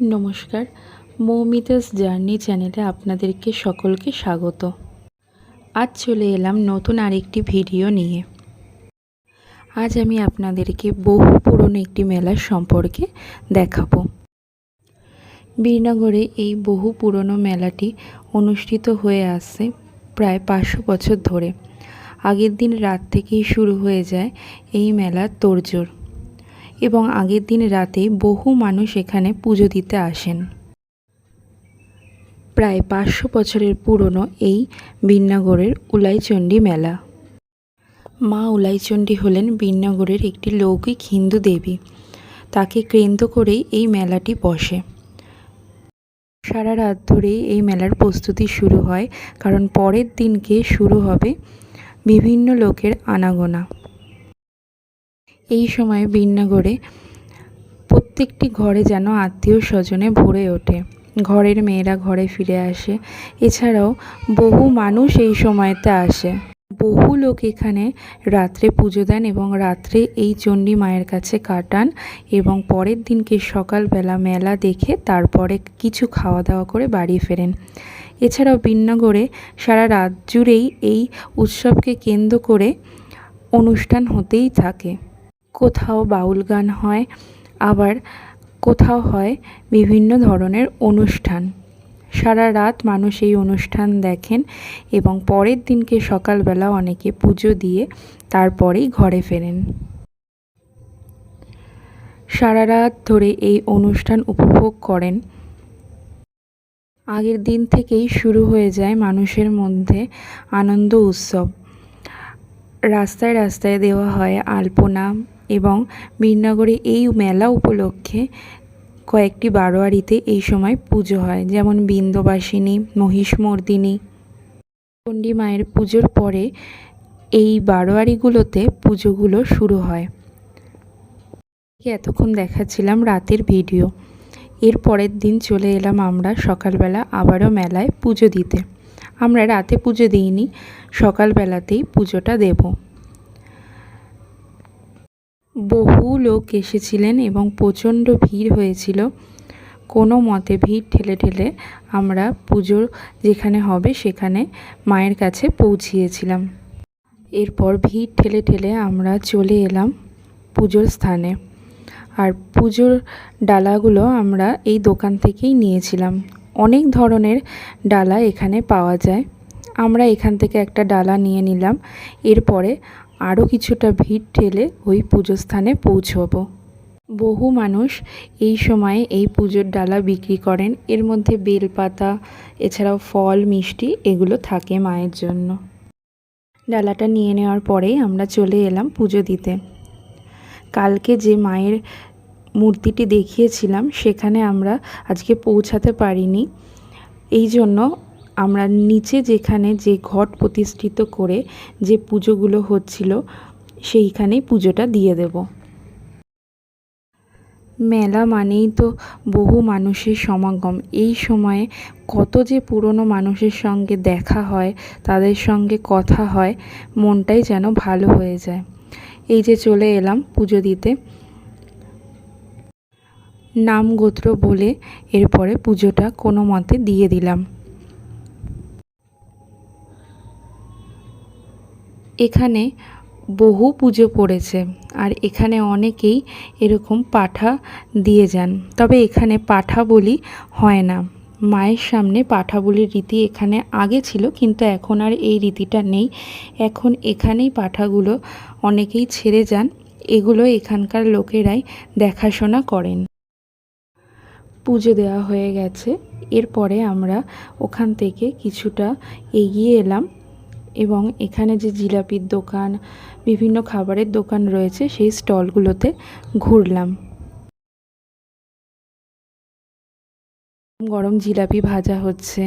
নমস্কার। মৌমিতাস জার্নি চ্যানেলে আপনাদেরকে সকলকে স্বাগত। আজ চলে এলাম নতুন আরেকটি ভিডিও নিয়ে। আজ আমি আপনাদেরকে বহু পুরনো একটি মেলার সম্পর্কে দেখাবো। বীরনগরে এই বহু পুরনো মেলাটি অনুষ্ঠিত হয়ে আসছে প্রায় পাঁচশো বছর ধরে। আগের দিন রাত থেকেই শুরু হয়ে যায় এই মেলার তোড়জোড়। এবং আগের দিন রাতে বহু মানুষ এখানে পুজো দিতে আসেন। প্রায় পাঁচশো বছরের পুরনো এই বিন্নাগরের উলাইচণ্ডী মেলা। মা উলাইচণ্ডী হলেন বিন্নাগরের একটি লৌকিক হিন্দু দেবী। তাকে কেন্দ্র করেই এই মেলাটি বসে। সারা রাত ধরেই এই মেলার প্রস্তুতি শুরু হয়, কারণ পরের দিনকে শুরু হবে বিভিন্ন লোকের আনাগোনা। এই সময় বিন্নাগরে প্রত্যেকটি ঘরে যেন আত্মীয় স্বজনে ভরে ওঠে। ঘরের মেয়েরা ঘরে ফিরে আসে। এছাড়াও বহু মানুষ এই সময়তে আসে। বহু লোক এখানে রাত্রে পুজো দেন এবং রাত্রে এই চণ্ডী মায়ের কাছে কাটান এবং পরের দিনকে সকালবেলা মেলা দেখে তারপরে কিছু খাওয়া দাওয়া করে বাড়ি ফেরেন। এছাড়াও বিন্নগরে সারা রাত জুড়েই এই উৎসবকে কেন্দ্র করে অনুষ্ঠান হতেই থাকে। কোথাও বাউল গান হয়, আবার কোথাও হয় বিভিন্ন ধরনের অনুষ্ঠান। সারা রাত মানুষ এই অনুষ্ঠান দেখেন এবং পরের দিনকে সকালবেলা অনেকে পুজো দিয়ে তারপরেই ঘরে ফেরেন। সারা রাত ধরে এই অনুষ্ঠান উপভোগ করেন। আগের দিন থেকেই শুরু হয়ে যায় মানুষের মধ্যে আনন্দ উৎসব। রাস্তায় রাস্তায় দেওয়া হয় আলপনা এবং বীরনগরে এই মেলা উপলক্ষে কয়েকটি বারোয়ারিতে এই সময় পুজো হয়, যেমন বিন্দবাসিনী, মহিষমর্দিনী। চণ্ডী মায়ের পুজোর পরে এই বারোয়ারিগুলোতে পুজোগুলো শুরু হয়। এতক্ষণ দেখাচ্ছিলাম রাতের ভিডিও। এর পরের দিন চলে এলাম আমরা সকালবেলা আবারও মেলায় পুজো দিতে। আমরা রাতে পুজো দিইনি, সকালবেলাতেই পুজোটা দেবো। বহু লোক এসেছিলেন এবং প্রচণ্ড ভিড় হয়েছিল। কোনো মতে ভিড় ঠেলে ঠেলে আমরা পুজোর যেখানে হবে সেখানে মায়ের কাছে পৌঁছিয়েছিলাম। এরপর ভিড় ঠেলে ঠেলে আমরা চলে এলাম পুজোর স্থানে। আর পুজোর ডালাগুলো আমরা এই দোকান থেকেই নিয়েছিলাম। অনেক ধরনের ডালা এখানে পাওয়া যায়। আমরা এখান থেকে একটা ডালা নিয়ে নিলাম। এরপরে আরও কিছুটা ভিড় ঠেলে ওই পুজো স্থানে পৌঁছবো। বহু মানুষ এই সময়ে এই পুজোর ডালা বিক্রি করেন। এর মধ্যে বেলপাতা, এছাড়াও ফল, মিষ্টি এগুলো থাকে মায়ের জন্য। ডালাটা নিয়ে নেওয়ার পরেই আমরা চলে এলাম পুজো দিতে। কালকে যে মায়ের মূর্তিটি দেখিয়েছিলাম, সেখানে আমরা আজকে পৌঁছাতে পারিনি। এই জন্য আমরা নিচে যেখানে যে ঘট প্রতিষ্ঠিত করে যে পুজোগুলো হচ্ছিল, সেইখানেই পুজোটা দিয়ে দেব। মেলা মানেই তো বহু মানুষের সমাগম। এই সময়ে কত যে পুরনো মানুষের সঙ্গে দেখা হয়, তাদের সঙ্গে কথা হয়, মনটাই যেন ভালো হয়ে যায়। এই যে চলে এলাম পুজো দিতে। নাম গোত্র বলে এরপরে পুজোটা কোনো মতে দিয়ে দিলাম। এখানে বহু পুজো পড়েছে আর এখানে অনেকেই এরকম পাঠা দিয়ে যান। তবে এখানে পাঠা বলি হয় না। মায়ের সামনে পাঠা বলির রীতি এখানে আগে ছিল, কিন্তু এখন আর এই রীতিটা নেই। এখন এখানেই পাঠাগুলো অনেকেই ছেড়ে যান, এগুলো এখানকার লোকেরাই দেখাশোনা করেন। পুজো দেওয়া হয়ে গেছে, এরপরে আমরা ওখান থেকে কিছুটা এগিয়ে এলাম। এবং এখানে যে জিলাপির দোকান, বিভিন্ন খাবারের দোকান রয়েছে, সেই স্টলগুলোতে ঘুরলাম। গরম জিলাপি ভাজা হচ্ছে।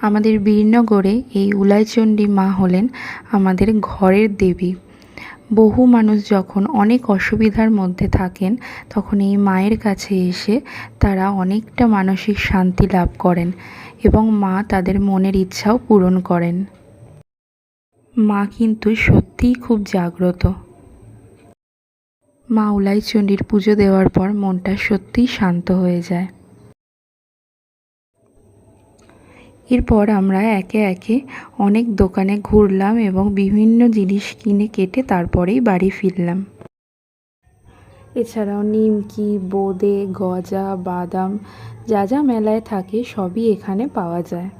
আমাদের বীরনগরে এই উলাইচণ্ডী মা হলেন আমাদের ঘরের দেবী। বহু মানুষ যখন অনেক অসুবিধার মধ্যে থাকেন, তখন এই মায়ের কাছে এসে তারা অনেকটা মানসিক শান্তি লাভ করেন। এবং মা তাদের মনের ইচ্ছাও পূরণ করেন। মা কিন্তু সত্যিই খুব জাগ্রত। মা উলাই চণ্ডীর পুজো দেওয়ার পর মনটা সত্যিই শান্ত হয়ে যায়। এরপর আমরা একে একে অনেক দোকানে ঘুরলাম এবং বিভিন্ন জিনিস কিনে কেটে তারপরেই বাড়ি ফিরলাম। এছাড়াও নিমকি, বোঁদে, গজা, বাদাম যা যা মেলায় থাকে সবই এখানে পাওয়া যায়।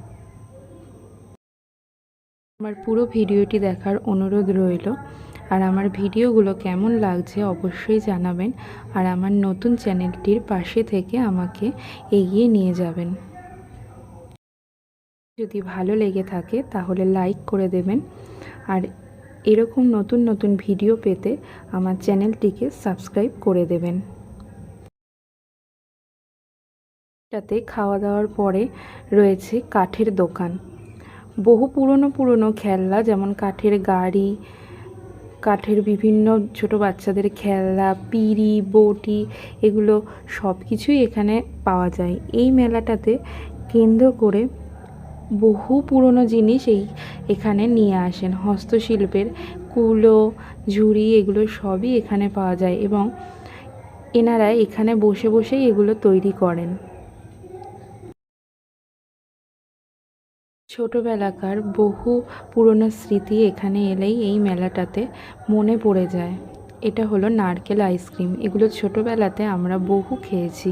আমার পুরো ভিডিওটি দেখার অনুরোধ রইল। আর আমার ভিডিওগুলো কেমন লাগছে অবশ্যই জানাবেন। আর আমার নতুন চ্যানেলটির পাশে থেকে আমাকে এগিয়ে নিয়ে যাবেন। যদি ভালো লেগে থাকে তাহলে লাইক করে দেবেন। আর এরকম নতুন নতুন ভিডিও পেতে আমার চ্যানেলটিকে সাবস্ক্রাইব করে দেবেন। তাতে খাওয়া দাওয়ার পরে রয়েছে কাঠের দোকান। বহু পুরনো পুরনো খেলনা যেমন কাঠের গাড়ি, কাঠের বিভিন্ন ছোট বাচ্চাদের খেলনা, পিড়ি, বটি এগুলো সব কিছুই এখানে পাওয়া যায়। এই মেলাটাতে কেন্দ্র করে বহু পুরনো জিনিস এই এখানে নিয়ে আসেন। হস্তশিল্পের কুলো, ঝুড়ি এগুলো সবই এখানে পাওয়া যায় এবং এনারা এখানে বসে বসেই এগুলো তৈরি করেন। ছোটোবেলাকার বহু পুরনো স্মৃতি এখানে এলেই এই মেলাটাতে মনে পড়ে যায়। এটা হলো নারকেল আইসক্রিম। এগুলো ছোটোবেলাতে আমরা বহু খেয়েছি।